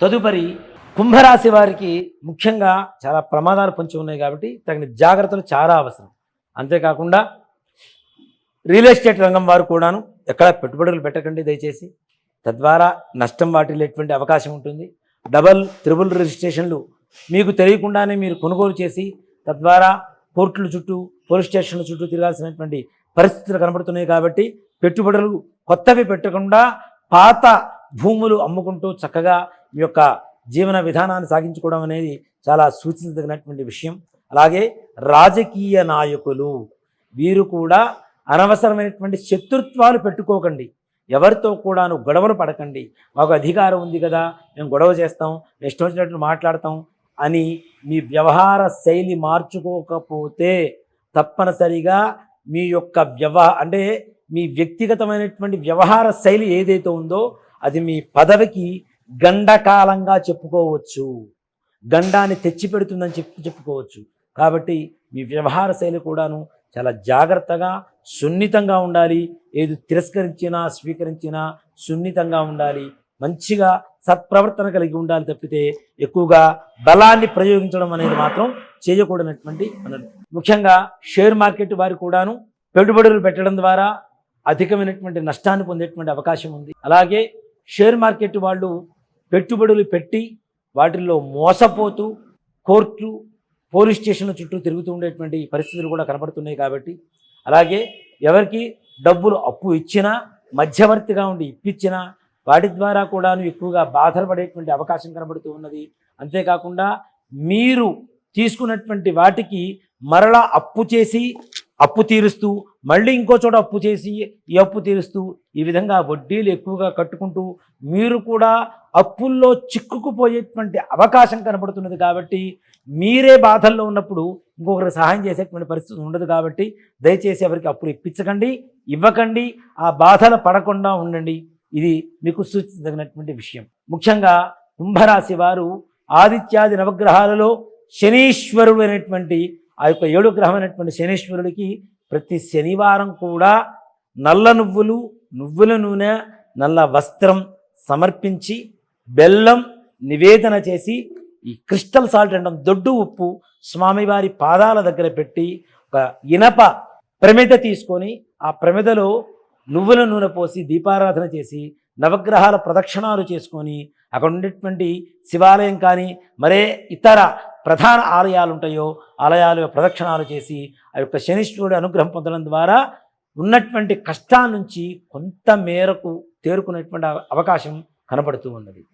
తదుపరి కుంభరాశి వారికి ముఖ్యంగా చాలా ప్రమాదాలు పొంచి ఉన్నాయి కాబట్టి తగిన జాగ్రత్తలు చాలా అవసరం. అంతేకాకుండా రియల్ ఎస్టేట్ రంగం వారు కూడాను ఎక్కడ పెట్టుబడులు పెట్టకండి దయచేసి. తద్వారా నష్టం వాటిల్లేటువంటి అవకాశం ఉంటుంది. డబల్ త్రిబుల్ రిజిస్ట్రేషన్లు మీకు తెలియకుండానే మీరు కొనుగోలు చేసి తద్వారా కోర్టుల చుట్టూ పోలీస్ స్టేషన్ల చుట్టూ తిరగాల్సినటువంటి పరిస్థితులు కనబడుతున్నాయి కాబట్టి పెట్టుబడులు కొత్తవి పెట్టకుండా పాత భూములు అమ్ముకుంటూ చక్కగా మీ యొక్క జీవన విధానాన్ని సాగించుకోవడం అనేది చాలా సూచించదగినటువంటి విషయం. అలాగే రాజకీయ నాయకులు వీరు కూడా అనవసరమైనటువంటి శత్రుత్వాలు పెట్టుకోకండి. ఎవరితో కూడాను గొడవలు పడకండి. మాకు అధికారం ఉంది కదా మేము గొడవ చేస్తాం మేము ఇష్టం వచ్చినట్లు మాట్లాడతాం అని మీ వ్యవహార శైలి మార్చుకోకపోతే తప్పనిసరిగా మీ యొక్క వ్యవహ అంటే మీ వ్యక్తిగతమైనటువంటి వ్యవహార శైలి ఏదైతే ఉందో అది మీ పదవికి గండకాలంగా చెప్పుకోవచ్చు. గండాన్ని తెచ్చిపెడుతుందని చెప్పి చెప్పుకోవచ్చు. కాబట్టి మీ వ్యవహార శైలి కూడాను చాలా జాగ్రత్తగా సున్నితంగా ఉండాలి. ఏది తిరస్కరించినా స్వీకరించినా సున్నితంగా ఉండాలి. మంచిగా సత్ప్రవర్తన కలిగి ఉండాలి తప్పితే ఎక్కువగా బలాన్ని ప్రయోగించడం అనేది మాత్రం చేయకూడనటువంటి ముఖ్యంగా షేర్ మార్కెట్ వారు కూడాను పెట్టుబడులు పెట్టడం ద్వారా అధికమైనటువంటి నష్టాన్ని పొందేటువంటి అవకాశం ఉంది. అలాగే షేర్ మార్కెట్ వాళ్ళు పెట్టుబడులు పెట్టి వాటిల్లో మోసపోతూ కోర్టు పోలీస్ స్టేషన్ల చుట్టూ తిరుగుతూ ఉండేటువంటి పరిస్థితులు కూడా కనబడుతున్నాయి కాబట్టి అలాగే ఎవరికి డబ్బులు అప్పు ఇచ్చినా మధ్యవర్తిగా ఉండి ఇప్పించినా వాటి ద్వారా కూడాను ఎక్కువగా బాధలు పడేటువంటి అవకాశం కనబడుతూ ఉన్నది. అంతేకాకుండా మీరు తీసుకున్నటువంటి వాటికి మరలా అప్పు చేసి అప్పు తీరుస్తూ మళ్ళీ ఇంకో చోట అప్పు చేసి ఈ అప్పు తీరుస్తూ ఈ విధంగా వడ్డీలు ఎక్కువగా కట్టుకుంటూ మీరు కూడా అప్పుల్లో చిక్కుకుపోయేటువంటి అవకాశం కనబడుతున్నది కాబట్టి మీరే బాధల్లో ఉన్నప్పుడు ఇంకొకరికి సహాయం చేసేటువంటి పరిస్థితి ఉండదు కాబట్టి దయచేసి ఎవరికి అప్పులు ఇప్పించకండి ఇవ్వకండి ఆ బాధలు పడకుండా ఉండండి. ఇది మీకు సూచించదగినటువంటి విషయం. ముఖ్యంగా కుంభరాశి వారు ఆదిత్యాది నవగ్రహాలలో శనీశ్వరుడు అనేటువంటి ఆ యొక్క ఏడు గ్రహం అనేటువంటి శనీశ్వరుడికి ప్రతి శనివారం కూడా నల్ల నువ్వులు నువ్వుల నూనె నల్ల వస్త్రం సమర్పించి బెల్లం నివేదన చేసి ఈ క్రిస్టల్ సాల్ట్ అంటాం దొడ్డు ఉప్పు స్వామివారి పాదాల దగ్గర పెట్టి ఒక ఇనప ప్రమిద తీసుకొని ఆ ప్రమిదలో నువ్వుల నూనె పోసి దీపారాధన చేసి నవగ్రహాల ప్రదక్షిణాలు చేసుకొని అక్కడ ఉండేటువంటి శివాలయం కానీ మరే ఇతర ప్రధాన ఆలయాలు ఉంటాయో ఆలయాలు ప్రదక్షిణాలు చేసి ఆ యొక్క శనిష్ఠుడి అనుగ్రహం పొందడం ద్వారా ఉన్నటువంటి కష్టాల నుంచి కొంత మేరకు తేరుకునేటువంటి అవకాశం కనబడుతూ ఉన్నది.